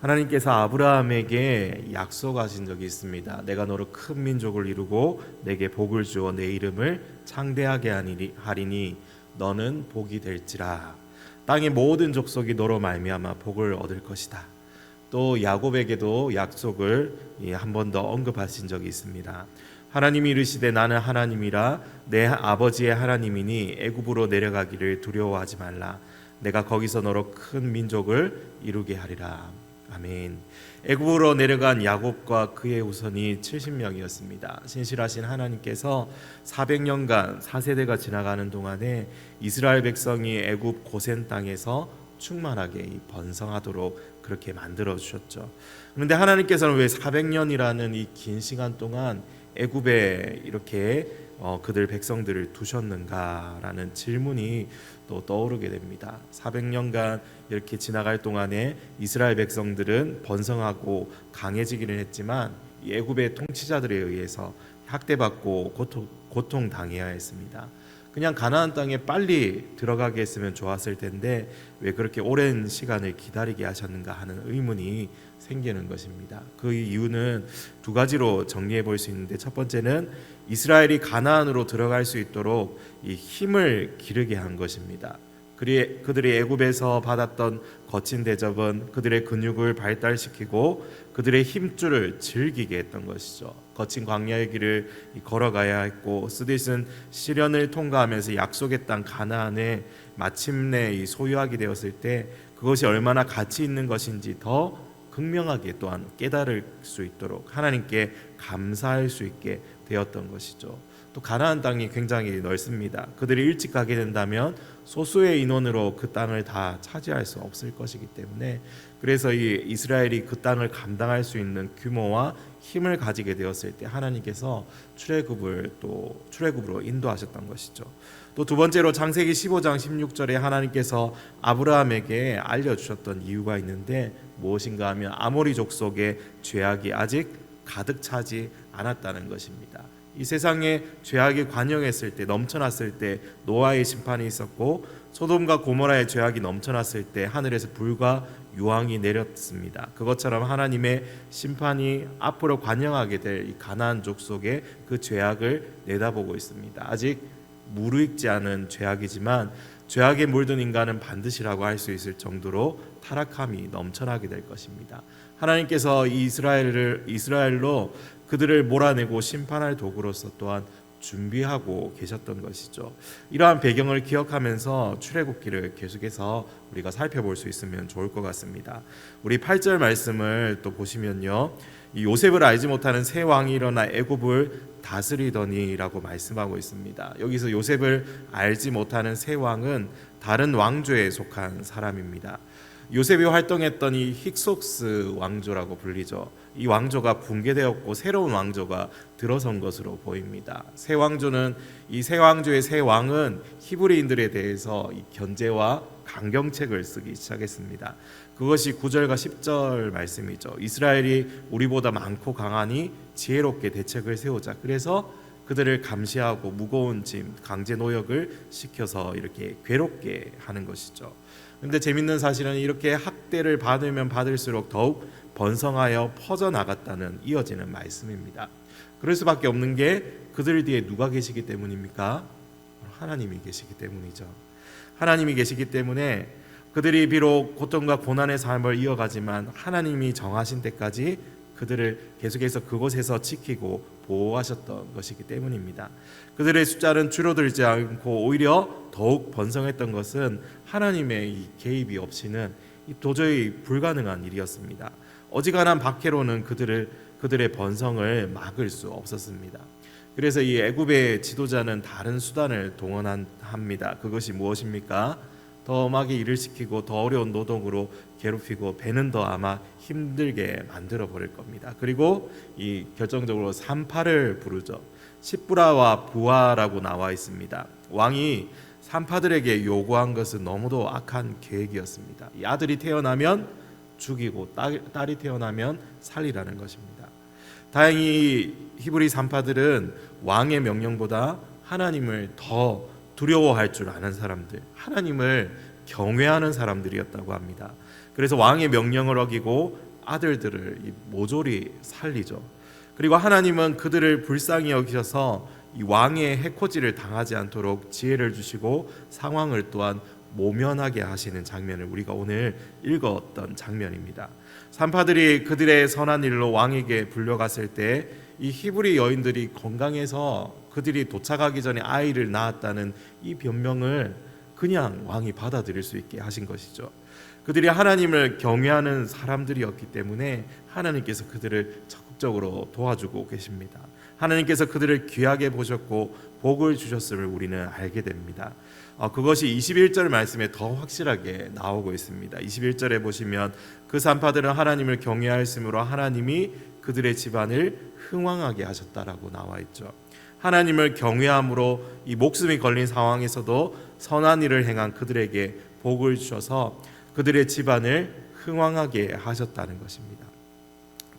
하나님께서 아브라함에게 약속하신 적이 있습니다. 내가 너로 큰 민족을 이루고 내게 복을 주어 내 이름을 창대하게 하리니, 너는 복이 될지라. 땅의 모든 족속이 너로 말미암아 복을 얻을 것이다. 또 야곱에게도 약속을 한 번 더 언급하신 적이 있습니다. 하나님이 이르시되 나는 하나님이라 내 아버지의 하나님이니 애굽으로 내려가기를 두려워하지 말라. 내가 거기서 너로 큰 민족을 이루게 하리라. 아멘. 애굽으로 내려간 야곱과 그의 후손이 70명이었습니다. 신실하신 하나님께서 400년간 4세대가 지나가는 동안에 이스라엘 백성이 애굽 고센 땅에서 충만하게 번성하도록 그렇게 만들어 주셨죠. 그런데 하나님께서는 왜 400년이라는 이 긴 시간 동안 애굽에 이렇게 어, 그들 백성들을 두셨는가라는 질문이 또 떠오르게 됩니다. 400년간 이렇게 지나갈 동안에 이스라엘 백성들은 번성하고 강해지기는 했지만 이 애굽의 통치자들에 의해서 학대받고 고통, 고통 당해야 했습니다. 그냥 가나안 땅에 빨리 들어가게 했으면 좋았을 텐데 왜 그렇게 오랜 시간을 기다리게 하셨는가 하는 의문이 생기는 것입니다. 그 이유는 두 가지로 정리해 볼 수 있는데 첫 번째는 이스라엘이 가나안으로 들어갈 수 있도록 이 힘을 기르게 한 것입니다. 그들이 애굽에서 받았던 거친 대접은 그들의 근육을 발달시키고 그들의 힘줄을 즐기게 했던 것이죠. 거친 광야의 길을 걸어가야 했고 스디슨 시련을 통과하면서 약속의 땅 가나안에 마침내 소유하게 되었을 때 그것이 얼마나 가치 있는 것인지 더 극명하게 또한 깨달을 수 있도록 하나님께 감사할 수 있게 되었던 것이죠. 또 가나안 땅이 굉장히 넓습니다. 그들이 일찍 가게 된다면 소수의 인원으로 그 땅을 다 차지할 수 없을 것이기 때문에 그래서 이 이스라엘이 그 땅을 감당할 수 있는 규모와 힘을 가지게 되었을 때 하나님께서 출애굽을 또 출애굽으로 인도하셨던 것이죠. 또 두 번째로 창세기 15장 16절에 하나님께서 아브라함에게 알려 주셨던 이유가 있는데 무엇인가 하면 아모리 족속의 죄악이 아직 가득 차지 않았다는 것입니다. 이 세상에 죄악이 관영했을 때 넘쳐났을 때 노아의 심판이 있었고 소돔과 고모라의 죄악이 넘쳐났을 때 하늘에서 불과 유황이 내렸습니다. 그것처럼 하나님의 심판이 앞으로 관영하게 될 이 가나안 족속의 그 죄악을 내다보고 있습니다. 아직 무르익지 않은 죄악이지만 죄악에 물든 인간은 반드시라고 할 수 있을 정도로 타락함이 넘쳐나게 될 것입니다. 하나님께서 이 이스라엘을 이스라엘로 그들을 몰아내고 심판할 도구로서 또한 준비하고 계셨던 것이죠. 이러한 배경을 기억하면서 출애굽기를 계속해서 우리가 살펴볼 수 있으면 좋을 것 같습니다. 우리 8절 말씀을 또 보시면요. 이 요셉을 알지 못하는 새 왕이 일어나 애굽을 다스리더니라고 말씀하고 있습니다. 여기서 요셉을 알지 못하는 새 왕은 다른 왕조에 속한 사람입니다. 요셉이 활동했던 이 힉속스 왕조라고 불리죠. 이 왕조가 붕괴되었고 새로운 왕조가 들어선 것으로 보입니다. 새 왕조는 이 새 왕조의 새 왕은 히브리인들에 대해서 이 견제와 강경책을 쓰기 시작했습니다. 그것이 9절과 10절 말씀이죠. 이스라엘이 우리보다 많고 강하니 지혜롭게 대책을 세우자. 그래서 그들을 감시하고 무거운 짐, 강제 노역을 시켜서 이렇게 괴롭게 하는 것이죠. 근데 재밌는 사실은 이렇게 학대를 받으면 받을수록 더욱 번성하여 퍼져 나갔다는 이어지는 말씀입니다. 그럴 수밖에 없는 게 그들 뒤에 누가 계시기 때문입니까? 하나님이 계시기 때문이죠. 하나님이 계시기 때문에 그들이 비록 고통과 고난의 삶을 이어가지만 하나님이 정하신 때까지 그들을 계속해서 그곳에서 지키고 보호하셨던 것이기 때문입니다. 그들의 숫자는 줄어들지 않고 오히려 더욱 번성했던 것은 하나님의 이 개입이 없이는 도저히 불가능한 일이었습니다. 어지간한 박해로는 그들을 그들의 번성을 막을 수 없었습니다. 그래서 이 애굽의 지도자는 다른 수단을 동원합니다. 그것이 무엇입니까? 더 엄하게 일을 시키고 더 어려운 노동으로 괴롭히고 배는 더 아마 힘들게 만들어 버릴 겁니다. 그리고 이 결정적으로 산파를 부르죠. 시브라와 부하라고 나와 있습니다. 왕이 산파들에게 요구한 것은 너무도 악한 계획이었습니다. 이 아들이 태어나면 죽이고 딸, 딸이 태어나면 살리라는 것입니다. 다행히 히브리 산파들은 왕의 명령보다 하나님을 더 두려워할 줄 아는 사람들, 하나님을 경외하는 사람들이었다고 합니다. 그래서 왕의 명령을 어기고 아들들을 이 모조리 살리죠. 그리고 하나님은 그들을 불쌍히 여기셔서 이 왕의 해코지를 당하지 않도록 지혜를 주시고 상황을 또한 모면하게 하시는 장면을 우리가 오늘 읽었던 장면입니다. 산파들이 그들의 선한 일로 왕에게 불려갔을 때 이 히브리 여인들이 건강해서 그들이 도착하기 전에 아이를 낳았다는 이 변명을 그냥 왕이 받아들일 수 있게 하신 것이죠. 그들이 하나님을 경외하는 사람들이었기 때문에 하나님께서 그들을 적극적으로 도와주고 계십니다. 하나님께서 그들을 귀하게 보셨고 복을 주셨음을 우리는 알게 됩니다. 어, 그것이 21절 말씀에 더 확실하게 나오고 있습니다. 21절에 보시면 그 산파들은 하나님을 경외하였으므로 하나님이 그들의 집안을 흥왕하게 하셨다라고 나와 있죠. 하나님을 경외함으로 이 목숨이 걸린 상황에서도 선한 일을 행한 그들에게 복을 주셔서 그들의 집안을 흥왕하게 하셨다는 것입니다.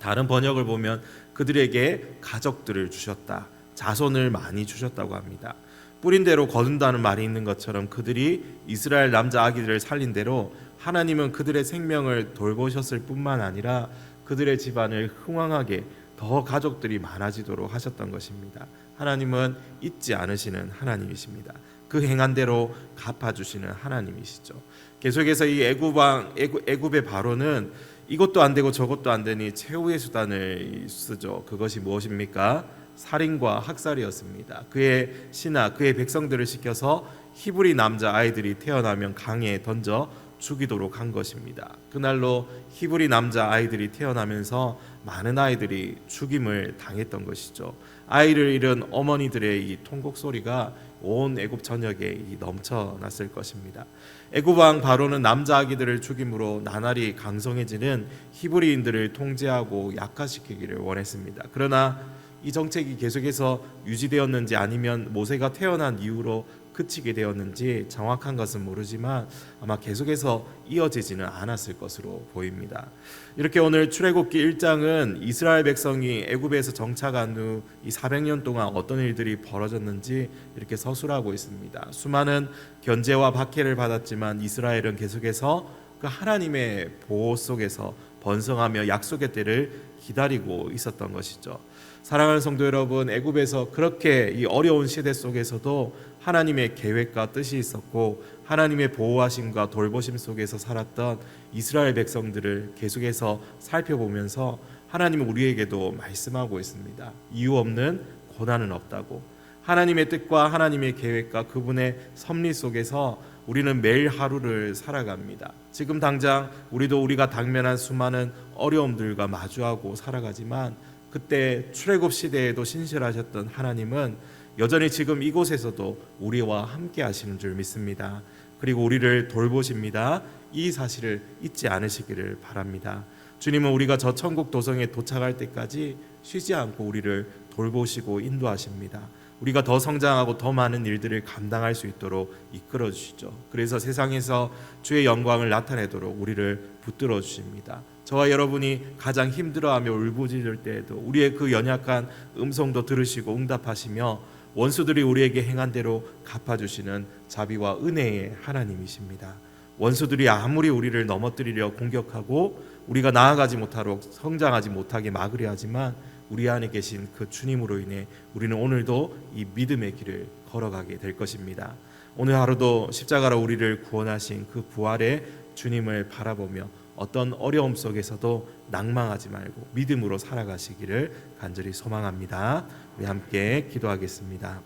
다른 번역을 보면 그들에게 가족들을 주셨다. 자손을 많이 주셨다고 합니다. 뿌린 대로 거둔다는 말이 있는 것처럼 그들이 이스라엘 남자 아기들을 살린 대로 하나님은 그들의 생명을 돌보셨을 뿐만 아니라 그들의 집안을 흥왕하게 더 가족들이 많아지도록 하셨던 것입니다. 하나님은 잊지 않으시는 하나님이십니다. 그 행한 대로 갚아 주시는 하나님이시죠. 계속해서 이 애굽왕 애굽, 애굽의 바로는 이것도 안 되고 저것도 안 되니 최후의 수단을 쓰죠. 그것이 무엇입니까? 살인과 학살이었습니다. 그의 신하, 그의 백성들을 시켜서 히브리 남자 아이들이 태어나면 강에 던져 죽이도록 한 것입니다. 그날로 히브리 남자 아이들이 태어나면서 많은 아이들이 죽임을 당했던 것이죠. 아이를 잃은 어머니들의 이 통곡 소리가 온 애굽 전역에 넘쳐났을 것입니다. 애굽 왕 바로는 남자 아기들을 죽임으로 나날이 강성해지는 히브리인들을 통제하고 약화시키기를 원했습니다. 그러나 이 정책이 계속해서 유지되었는지 아니면 모세가 태어난 이후로 그치게 되었는지 정확한 것은 모르지만 아마 계속해서 이어지지는 않았을 것으로 보입니다. 이렇게 오늘 출애굽기 1장은 이스라엘 백성이 애굽에서 정착한 후 이 400년 동안 어떤 일들이 벌어졌는지 이렇게 서술하고 있습니다. 수많은 견제와 박해를 받았지만 이스라엘은 계속해서 그 하나님의 보호 속에서 번성하며 약속의 때를 기다리고 있었던 것이죠. 사랑하는 성도 여러분, 애굽에서 그렇게 이 어려운 시대 속에서도 하나님의 계획과 뜻이 있었고 하나님의 보호하심과 돌보심 속에서 살았던 이스라엘 백성들을 계속해서 살펴보면서 하나님은 우리에게도 말씀하고 있습니다. 이유 없는 고난은 없다고. 하나님의 뜻과 하나님의 계획과 그분의 섭리 속에서 우리는 매일 하루를 살아갑니다. 지금 당장 우리도 우리가 당면한 수많은 어려움들과 마주하고 살아가지만 그때 출애굽 시대에도 신실하셨던 하나님은 여전히 지금 이곳에서도 우리와 함께 하시는 줄 믿습니다. 그리고 우리를 돌보십니다. 이 사실을 잊지 않으시기를 바랍니다. 주님은 우리가 저 천국 도성에 도착할 때까지 쉬지 않고 우리를 돌보시고 인도하십니다. 우리가 더 성장하고 더 많은 일들을 감당할 수 있도록 이끌어 주시죠. 그래서 세상에서 주의 영광을 나타내도록 우리를 붙들어 주십니다. 저와 여러분이 가장 힘들어하며 울부짖을 때에도 우리의 그 연약한 음성도 들으시고 응답하시며 원수들이 우리에게 행한 대로 갚아 주시는 자비와 은혜의 하나님이십니다. 원수들이 아무리 우리를 넘어뜨리려 공격하고 우리가 나아가지 못하도록 성장하지 못하게 막으려 하지만 우리 안에 계신 그 주님으로 인해 우리는 오늘도 이 믿음의 길을 걸어가게 될 것입니다. 오늘 하루도 십자가로 우리를 구원하신 그 부활의 주님을 바라보며 어떤 어려움 속에서도 낭망하지 말고 믿음으로 살아가시기를 간절히 소망합니다. 우리 함께 기도하겠습니다.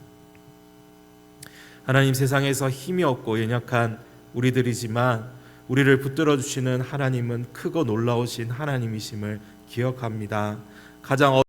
하나님 세상에서 힘이 없고 연약한 우리들이지만 우리를 붙들어 주시는 하나님은 크고 놀라우신 하나님이심을 기억합니다. 가장